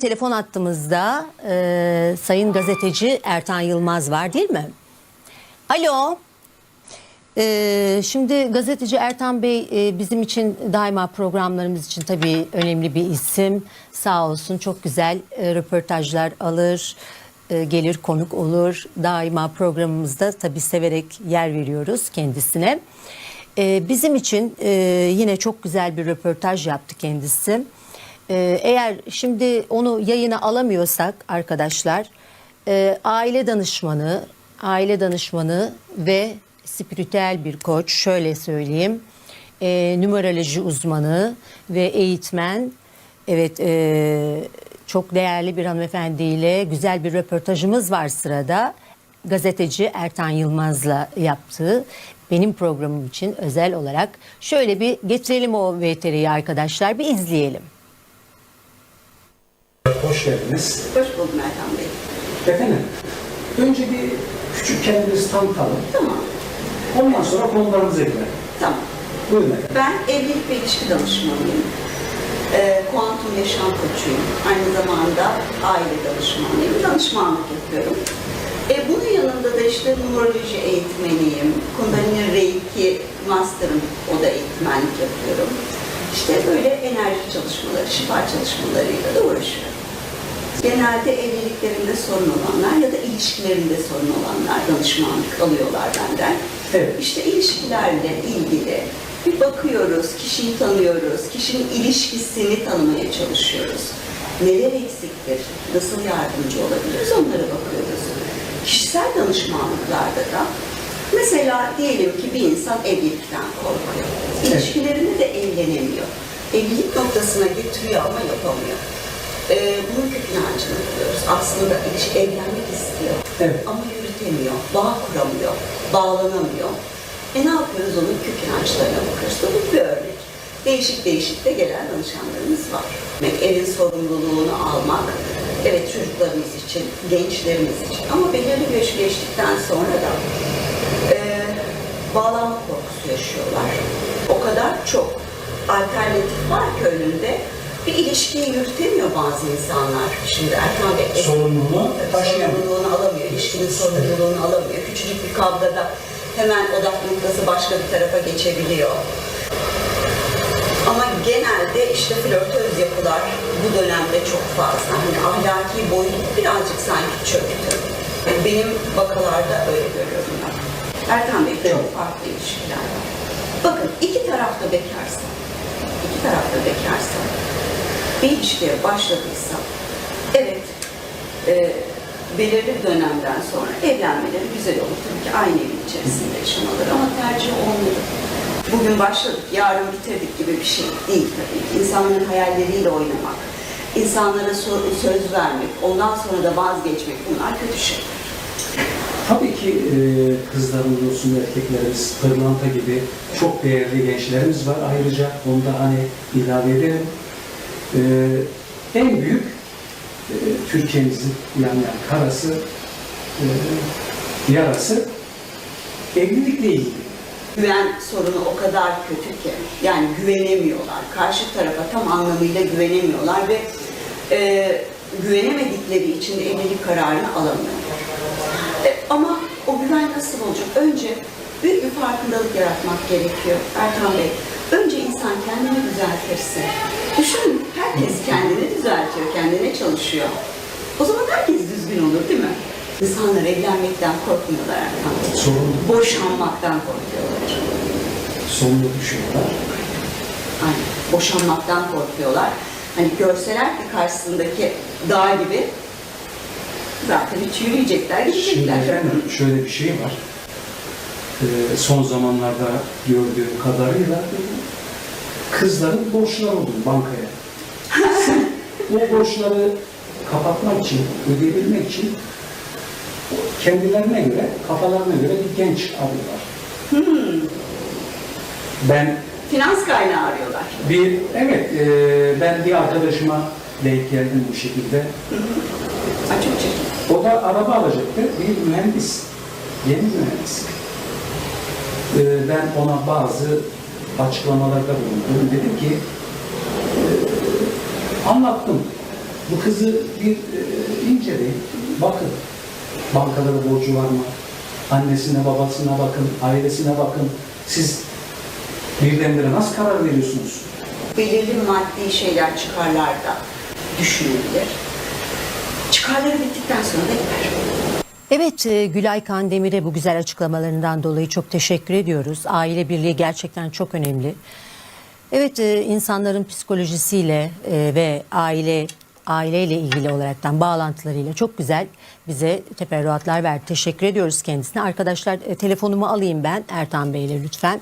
Telefon attığımızda e, Sayın Gazeteci Ertan Yılmaz var değil mi? Alo. E, şimdi gazeteci Ertan Bey e, bizim için daima programlarımız için tabii önemli bir isim. Sağ olsun çok güzel e, röportajlar alır, e, gelir konuk olur. Daima programımızda tabii severek yer veriyoruz kendisine. E, bizim için e, yine çok güzel bir röportaj yaptı kendisi. Ee, eğer şimdi onu yayına alamıyorsak arkadaşlar e, aile danışmanı, aile danışmanı ve spiritüel bir koç şöyle söyleyeyim e, uzmanı ve eğitmen evet e, çok değerli bir hanımefendiyle güzel bir röportajımız var sırada gazeteci Ertan Yılmaz'la yaptığı benim programım için özel olarak şöyle bir getirelim o VTR'yi arkadaşlar bir izleyelim. Hoş geldiniz. Hoş buldum Erkan Bey. Efendim, önce bir küçük kendinizi tanıtalım. Tamam, Ondan sonra konularımıza girelim. tamam. Buyurun efendim. Ben evlilik ve ilişki danışmanıyım. Ee, kuantum yaşam koçuyum. Aynı zamanda aile danışmanıyım. Danışmanlık yapıyorum. E, bunun yanında da işte numeroloji eğitmeniyim. Kundalini Reiki Master'ım. O da eğitmenlik yapıyorum. İşte böyle enerji çalışmaları, şifa çalışmalarıyla da uğraşıyorum. Genelde evliliklerinde sorun olanlar ya da ilişkilerinde sorun olanlar danışmanlık alıyorlar benden. Evet. İşte ilişkilerle ilgili bir bakıyoruz, kişiyi tanıyoruz, kişinin ilişkisini tanımaya çalışıyoruz. Neler eksiktir, nasıl yardımcı olabiliriz onlara bakıyoruz. Kişisel danışmanlıklarda da mesela diyelim ki bir insan evlilikten korkuyor. İlişkilerinde de evlenemiyor. Evlilik noktasına getiriyor ama yapamıyor. Bunun kök inancını buluyoruz. Aslında ilişki evlenmek istiyor Evet. ama yürütemiyor, bağ kuramıyor, bağlanamıyor. E ne yapıyoruz onun kök inançlarına bakıyoruz. Bu bir örnek. Değişik değişik de gelen danışanlarımız var. Demek evin sorumluluğunu almak, evet çocuklarımız için, gençlerimiz için ama belirli bir yaşı geçtikten sonra da e, bağlanma korkusu yaşıyorlar. O kadar çok alternatif var ki önünde bir ilişkiyi yürütemiyor bazı insanlar. Şimdi Erkan Bey taşıyamıyor. sorumluluğunu alamıyor, ilişkinin sorumluluğunu alamıyor. Küçücük bir kavgada hemen odak noktası başka bir tarafa geçebiliyor. Ama genelde işte flörtöz yapılar bu dönemde çok fazla. Hani ahlaki boyut birazcık sanki çöktü. Yani benim vakalarda öyle görüyorum ben. Erkan Bey çok farklı ilişkiler var. Bakın iki tarafta bekarsa, iki tarafta bekarsa, bir ilişkiye başladıysa, evet, e, belirli dönemden sonra evlenmeleri güzel olur. Tabii ki aynı evin içerisinde yaşamaları ama tercih olmadı. Bugün başladık, yarın bitirdik gibi bir şey değil tabii ki. İnsanların hayalleriyle oynamak, insanlara söz vermek, ondan sonra da vazgeçmek bunlar kötü şeyler. Tabii ki e, kızlarımız olsun, erkeklerimiz, pırlanta gibi çok değerli gençlerimiz var. Ayrıca onu da hani ilave edelim. E, en büyük e, Türkiye'mizin yani karası, e, yarası evlilikle ilgili. Güven sorunu o kadar kötü ki yani güvenemiyorlar. Karşı tarafa tam anlamıyla güvenemiyorlar ve e, güvenemedikleri için de evlilik kararını alamıyorlar. E, ama o güven nasıl olacak? Önce büyük bir farkındalık yaratmak gerekiyor Erkan Bey. Önce insan kendini düzeltirse. Düşünün herkes kendini düzeltiyor, kendine çalışıyor. O zaman herkes düzgün olur değil mi? İnsanlar evlenmekten korkmuyorlar Erkan. Sorumluluk, Boşanmaktan korkuyorlar. sorumluluk düşüyorlar. Aynen. Boşanmaktan korkuyorlar. Hani görseler ki karşısındaki dağ gibi zaten hiç yürüyecekler, Şimdi gidecekler. efendim şöyle bir şey var. Ee, son zamanlarda gördüğüm kadarıyla kızların borçları oldu bankaya. O borçları kapatmak için, ödeyebilmek için kendilerine göre, kafalarına göre bir genç arıyorlar. Ben Finans kaynağı arıyorlar. bir, evet, e, ben bir arkadaşıma denk geldim bu şekilde. Çok çirkin. O da araba alacaktı. Bir mühendis. Yeni mühendis. Ee, ben ona bazı açıklamalarda bulundum. Dedim ki e, anlattım. Bu kızı bir e, inceleyin, bakın. Bankada da borcu var mı? Annesine, babasına bakın, ailesine bakın. Siz birdenbire nasıl karar veriyorsunuz? Belirli maddi şeyler, çıkarlar da düşünülebilir. Çıkarları bittikten sonra da gider. Evet e, Gülay Kandemir'e bu güzel açıklamalarından dolayı çok teşekkür ediyoruz. Aile birliği gerçekten çok önemli. Evet e, insanların psikolojisiyle e, ve aile aileyle ilgili olaraktan bağlantılarıyla çok güzel bize teferruatlar verdi. Teşekkür ediyoruz kendisine. Arkadaşlar e, telefonumu alayım ben Ertan Bey'le lütfen.